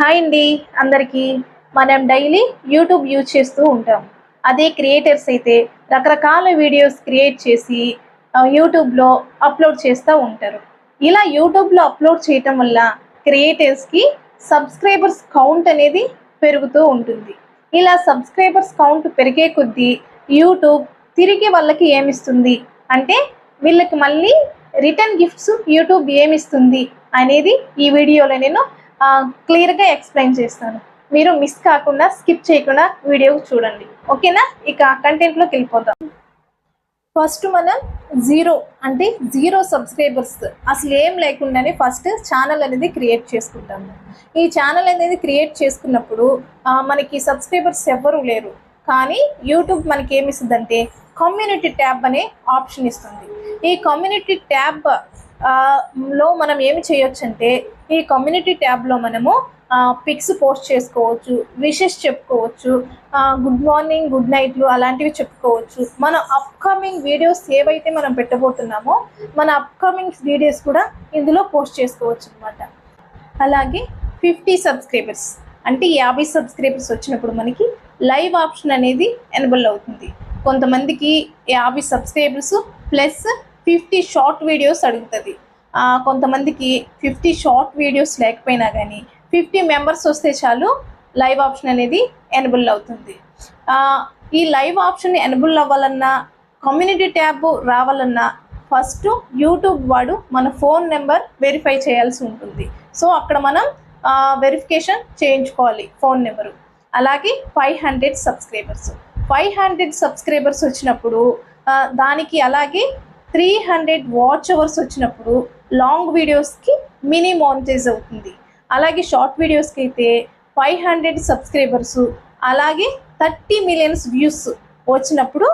Hi అండి అందరికీ. మనం డైలీ యూట్యూబ్ యూజ్ చేస్తూ ఉంటాం. అదే క్రియేటర్స్ అయితే రకరకాల వీడియోస్ క్రియేట్ చేసి యూట్యూబ్లో అప్లోడ్ చేస్తూ ఉంటారు. ఇలా యూట్యూబ్లో అప్లోడ్ చేయటం వల్ల క్రియేటర్స్కి సబ్స్క్రైబర్స్ కౌంట్ అనేది పెరుగుతూ ఉంటుంది. ఇలా సబ్స్క్రైబర్స్ కౌంట్ పెరిగే కొద్దీ యూట్యూబ్ తిరిగి వాళ్ళకి ఏమిస్తుంది? అంటే వీళ్ళకి మళ్ళీ రిటర్న్ గిఫ్ట్స్ యూట్యూబ్ ఏమిస్తుంది అనేది ఈ వీడియోలో నేను క్లియర్గా ఎక్స్ప్లెయిన్ చేస్తాను. మీరు మిస్ కాకుండా స్కిప్ చేయకుండా వీడియో చూడండి. ఓకేనా? ఇక కంటెంట్లోకి వెళ్ళిపోతాం ఫస్ట్ మనం జీరో అంటే జీరో సబ్స్క్రైబర్స్ అసలు ఏం లేకుండానే ఫస్ట్ ఛానల్ అనేది క్రియేట్ చేసుకుంటాము. ఈ ఛానల్ అనేది క్రియేట్ చేసుకున్నప్పుడు మనకి సబ్స్క్రైబర్స్ ఎవ్వరూ లేరు. కానీ యూట్యూబ్ మనకి ఏమి ఇస్తుందంటే కమ్యూనిటీ ట్యాబ్ అనే ఆప్షన్ ఇస్తుంది. ఈ కమ్యూనిటీ ట్యాబ్లో మనం ఏమి చేయొచ్చు అంటే ఈ కమ్యూనిటీ ట్యాబ్లో మనము పిక్స్ పోస్ట్ చేసుకోవచ్చు విషెస్ చెప్పుకోవచ్చు గుడ్ మార్నింగ్ గుడ్ నైట్లు అలాంటివి చెప్పుకోవచ్చు. మన అప్కమింగ్ వీడియోస్ ఏవైతే మనం పెట్టబోతున్నామో మన అప్కమింగ్ వీడియోస్ కూడా ఇందులో పోస్ట్ చేసుకోవచ్చు అనమాట అలాగే ఫిఫ్టీ సబ్స్క్రైబర్స్ అంటే యాభై సబ్స్క్రైబర్స్ వచ్చినప్పుడు మనకి లైవ్ ఆప్షన్ అనేది ఎనబుల్ అవుతుంది. కొంతమందికి యాభై subscribers plus fifty short videos అడుగుతుంది. కొంతమందికి ఫిఫ్టీ షార్ట్ వీడియోస్ లేకపోయినా కానీ ఫిఫ్టీ మెంబర్స్ వస్తే చాలు లైవ్ ఆప్షన్ అనేది ఎనబుల్ అవుతుంది. ఈ లైవ్ ఆప్షన్ ఎనబుల్ అవ్వాలన్నా కమ్యూనిటీ ట్యాబ్ రావాలన్నా ఫస్ట్ యూట్యూబ్ వాడు మన ఫోన్ నెంబర్ వెరిఫై చేయాల్సి ఉంటుంది. సో అక్కడ మనం వెరిఫికేషన్ చేయించుకోవాలి ఫోన్ నెంబరు. అలాగే five hundred subscribers. Five hundred subscribers వచ్చినప్పుడు దానికి అలాగే త్రీ హండ్రెడ్ వాచ్ అవర్స్ వచ్చినప్పుడు లాంగ్ వీడియోస్కి మినీ మానిటైజ్ అవుతుంది. అలాగే షార్ట్ వీడియోస్కి అయితే ఫైవ్ హండ్రెడ్ సబ్స్క్రైబర్స్ అలాగే థర్టీ మిలియన్స్ వ్యూస్ వచ్చినప్పుడు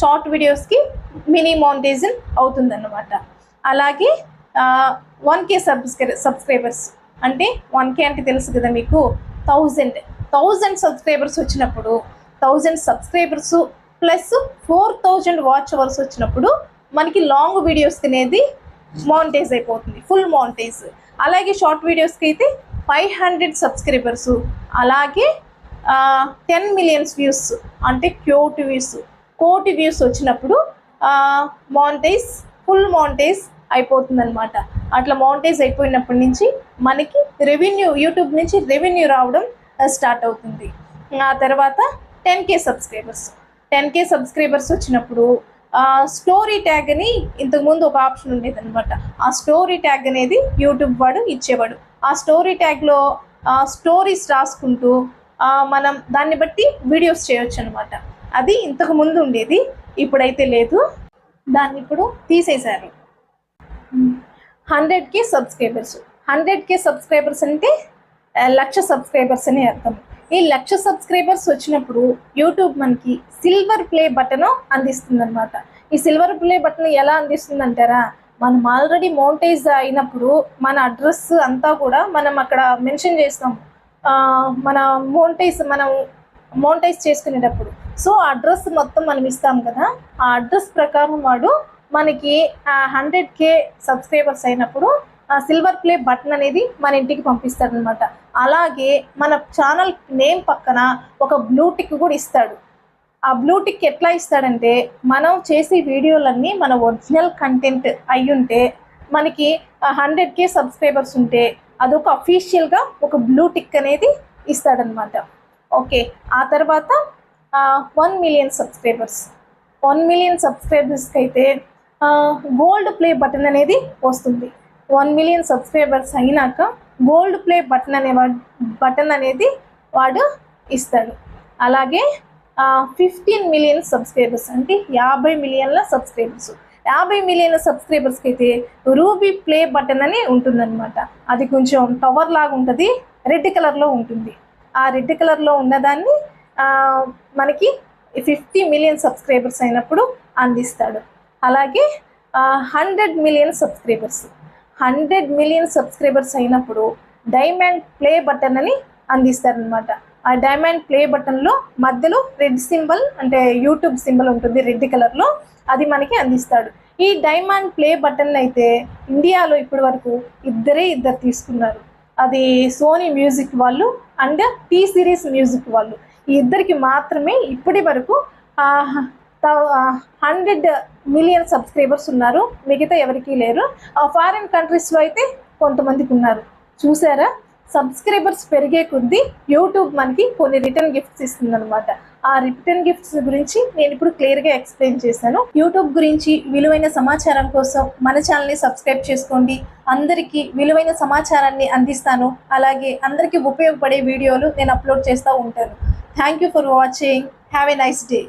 షార్ట్ వీడియోస్కి మినీ మానిటైజన్ అవుతుందన్నమాట. అలాగే వన్ కే సబ్స్క్రై సబ్స్క్రైబర్స్ అంటే వన్ కే అంటే తెలుసు కదా మీకు? థౌజండ్ థౌజండ్ సబ్స్క్రైబర్స్ వచ్చినప్పుడు thousand subscribers plus four thousand watch hours వచ్చినప్పుడు మనకి లాంగ్ వీడియోస్ అనేది మౌంటేజ్ అయిపోతుంది ఫుల్ మౌంటేజ్ అలాగే షార్ట్ వీడియోస్కి అయితే ఫైవ్ హండ్రెడ్ సబ్స్క్రైబర్స్ అలాగే టెన్ మిలియన్స్ వ్యూస్ అంటే కోటి వ్యూస్ కోటి వ్యూస్ వచ్చినప్పుడు మౌంటేజ్ ఫుల్ మౌంటేజ్ అయిపోతుందనమాట అట్లా మౌంటేజ్ అయిపోయినప్పటి నుంచి మనకి రెవెన్యూ యూట్యూబ్ నుంచి రెవెన్యూ రావడం స్టార్ట్ అవుతుంది. ఆ తర్వాత ten K subscribers ten K subscribers వచ్చినప్పుడు స్టోరీ ట్యాగ్ అని ఇంతకుముందు ఒక ఆప్షన్ ఉండేది అనమాట ఆ స్టోరీ ట్యాగ్ అనేది యూట్యూబ్ వాడు ఇచ్చేవాడు. ఆ స్టోరీ ట్యాగ్లో స్టోరీస్ రాసుకుంటూ మనం దాన్ని బట్టి వీడియోస్ చేయొచ్చు అనమాట అది ఇంతకు ముందు ఉండేది ఇప్పుడైతే లేదు. దాన్ని ఇప్పుడు తీసేశారు. Hundred K subscribers. Hundred K subscribers అంటే లక్ష సబ్స్క్రైబర్స్ అని అర్థం. ఈ లక్ష సబ్స్క్రైబర్స్ వచ్చినప్పుడు యూట్యూబ్ మనకి సిల్వర్ ప్లే బటన్ అందిస్తుంది అనమాట ఈ సిల్వర్ ప్లే బటన్ ఎలా అందిస్తుంది అంటారా మనం ఆల్రెడీ మౌంటైజ్ అయినప్పుడు మన అడ్రస్ అంతా కూడా మనం అక్కడ మెన్షన్ చేస్తాం మన మౌంటైజ్ మనం మౌంటైజ్ చేసుకునేటప్పుడు. సో అడ్రస్ మొత్తం మనం ఇస్తాం కదా. ఆ అడ్రస్ ప్రకారం వాడు మనకి హండ్రెడ్ కే సబ్స్క్రైబర్స్ అయినప్పుడు సిల్వర్ ప్లే బటన్ అనేది మన ఇంటికి పంపిస్తాడనమాట అలాగే మన ఛానల్ నేమ్ పక్కన ఒక బ్లూ టిక్ కూడా ఇస్తాడు. ఆ బ్లూ టిక్ ఎట్లా ఇస్తాడంటే మనం చేసే వీడియోలన్నీ మన ఒరిజినల్ కంటెంట్ అయ్యుంటే మనకి హండ్రెడ్ కే సబ్స్క్రైబర్స్ ఉంటే అదొక అఫీషియల్గా ఒక బ్లూ టిక్ అనేది ఇస్తాడనమాట ఓకే ఆ తర్వాత one million subscribers. One million సబ్స్క్రైబర్స్కి అయితే గోల్డ్ ప్లే బటన్ అనేది వస్తుంది. వన్ మిలియన్ సబ్స్క్రైబర్స్ అయినాక గోల్డ్ ప్లే బటన్ అనే బటన్ అనేది వాడు ఇస్తాడు. అలాగే ఫిఫ్టీన్ మిలియన్ సబ్స్క్రైబర్స్ అంటే యాభై మిలియన్ల సబ్స్క్రైబర్స్. యాభై మిలియన్ల సబ్స్క్రైబర్స్కి అయితే రూబీ ప్లే బటన్ అని ఉంటుందన్నమాట. అది కొంచెం టవర్ లాగా ఉంటుంది రెడ్ కలర్లో ఉంటుంది. ఆ రెడ్ కలర్లో ఉన్నదాన్ని మనకి ఫిఫ్టీ మిలియన్ సబ్స్క్రైబర్స్ అయినప్పుడు అందిస్తాడు. అలాగే hundred million subscribers. Hundred million subscribers అయినప్పుడు డైమండ్ ప్లే బటన్ అని అందిస్తారనమాట ఆ డైమండ్ ప్లే బటన్లో మధ్యలో రెడ్ సింబల్ అంటే యూట్యూబ్ సింబల్ ఉంటుంది రెడ్ కలర్లో అది మనకి అందిస్తాడు. ఈ డైమండ్ ప్లే బటన్ అయితే ఇండియాలో ఇప్పటి వరకు ఇద్దరే ఇద్దరు తీసుకున్నారు. అది సోనీ మ్యూజిక్ వాళ్ళు అండ్ టీ సిరీస్ మ్యూజిక్ వాళ్ళు. ఈ ఇద్దరికి మాత్రమే ఇప్పటి వరకు హండ్రెడ్ మిలియన్ సబ్స్క్రైబర్స్ ఉన్నారు. మిగతా ఎవరికీ లేరు. ఫారిన్ కంట్రీస్లో అయితే కొంతమందికి ఉన్నారు. చూసారా? సబ్స్క్రైబర్స్ పెరిగే కొద్దీ యూట్యూబ్ మనకి కొన్ని రిటర్న్ గిఫ్ట్స్ ఇస్తుంది అనమాట ఆ రిటర్న్ గిఫ్ట్స్ గురించి నేను ఇప్పుడు క్లియర్గా ఎక్స్ప్లెయిన్ చేశాను. యూట్యూబ్ గురించి విలువైన సమాచారం కోసం మన ఛానల్ని సబ్స్క్రైబ్ చేసుకోండి. అందరికీ విలువైన సమాచారాన్ని అందిస్తాను. అలాగే అందరికీ ఉపయోగపడే వీడియోలు నేను అప్లోడ్ చేస్తూ ఉంటాను. Thank you for watching. Have a nice day.